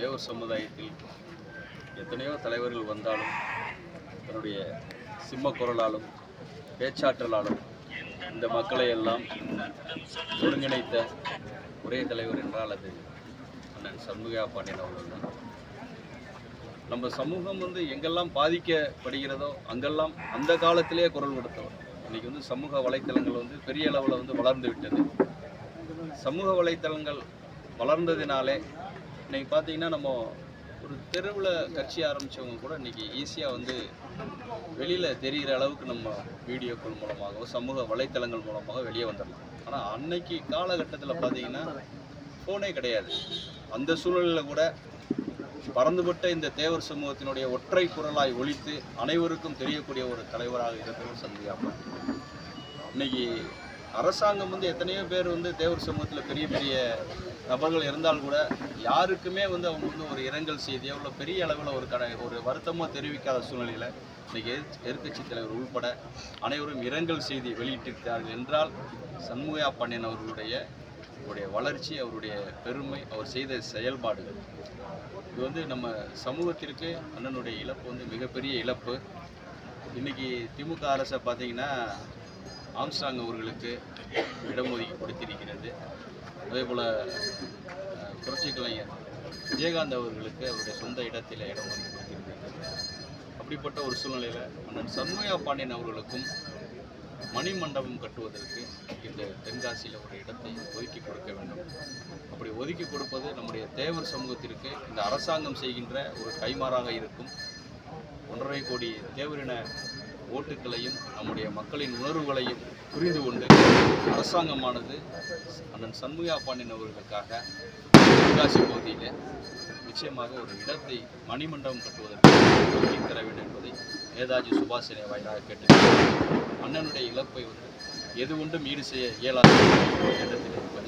தேவர் சமுதாயத்தில் எத்தனையோ தலைவர்கள் வந்தாலும் தன்னுடைய சிம்ம குரலாலும் பேச்சாற்றலாலும் இந்த மக்களை எல்லாம் ஒருங்கிணைத்த ஒரே தலைவர் என்றால் அது அண்ணன் சண்முகா பாண்டியன் அவர்கள் தான். நம்ம சமூகம் வந்து எங்கெல்லாம் பாதிக்கப்படுகிறதோ அங்கெல்லாம் அந்த காலத்திலேயே குரல் கொடுத்தவர். இன்றைக்கி வந்து சமூக வலைத்தளங்கள் வந்து பெரிய அளவில் வந்து வளர்ந்து விட்டது. சமூக வலைத்தளங்கள் வளர்ந்ததினாலே இன்னைக்கு பார்த்தீங்கன்னா நம்ம ஒரு தெருவில் கட்சி ஆரம்பித்தவங்க கூட இன்னைக்கு ஈஸியாக வந்து வெளியில் தெரிகிற அளவுக்கு நம்ம வீடியோக்கள் மூலமாகவோ சமூக வலைத்தளங்கள் மூலமாக வெளியே வந்துடலாம். ஆனால் அன்னைக்கு காலகட்டத்தில் பார்த்தீங்கன்னா ஃபோனே கிடையாது. அந்த சூழலில் கூட பறந்துபட்ட இந்த தேவர் சமூகத்தினுடைய ஒற்றை குரலாய் ஒழித்து அனைவருக்கும் தெரியக்கூடிய ஒரு தலைவராக இருந்தவர் சந்தியாப்பா. இன்னைக்கு அரசாங்கம் வந்து எத்தனையோ பேர் வந்து தேவர் சமூகத்தில் பெரிய பெரிய நபர்கள் இருந்தால் கூட யாருக்குமே வந்து அவங்க வந்து ஒரு இரங்கல் செய்தியோ இல்லை பெரிய அளவில் ஒரு கடை ஒரு வருத்தமோ தெரிவிக்காத சூழ்நிலையில் இன்னைக்கு எதிர்க்கட்சி தலைவர் உள்பட அனைவரும் இரங்கல் செய்தி வெளியிட்டிருக்கிறார்கள் என்றால் சண்முகையா பாண்டியன் அவர்களுடைய அவருடைய வளர்ச்சி அவருடைய பெருமை அவர் செய்த செயல்பாடுகள். இது வந்து நம்ம சமூகத்திற்கு அண்ணனுடைய இழப்பு வந்து மிகப்பெரிய இழப்பு. இன்னைக்கு திமுக அரசை பார்த்திங்கன்னா ஆம்ஸ்டாங் அவர்களுக்கு இடம் ஒதுக்கி கொடுத்திருக்கிறது. அதே போல் புரட்சி கலைஞர் விஜயகாந்த் அவர்களுக்கு அவருடைய சொந்த இடத்தில் இடம் ஒதுக்கி கொடுத்திருக்கிறது. அப்படிப்பட்ட ஒரு சூழ்நிலையில் மன்னன் சண்முகா பாண்டியன் அவர்களுக்கும் மணி மண்டபம் கட்டுவதற்கு இந்த தென்காசியில் ஒரு இடத்தை ஒதுக்கி கொடுக்க வேண்டும். அப்படி ஒதுக்கி கொடுப்பது நம்முடைய தேவர் சமூகத்திற்கு இந்த அரசாங்கம் செய்கின்ற ஒரு கைமாறாக இருக்கும். ஒன்றரை கோடி தேவரின ஓட்டுக்களையும் நம்முடைய மக்களின் உணர்வுகளையும் புரிந்து கொண்டு அரசாங்கமானது அண்ணன் சண்முகா பாண்டியன் அவர்களுக்காக தென்காசி பகுதியில் நிச்சயமாக ஒரு இடத்தை மணிமண்டபம் கட்டுவதற்கு ஒதுக்கி தர வேண்டும் என்பதை நேதாஜி சுபாஷினை வாயிலாக கேட்டு அண்ணனுடைய இழப்பை வந்து எது ஒன்றும் ஈடு செய்ய இயலாத என்ற இடத்தில் பதிவு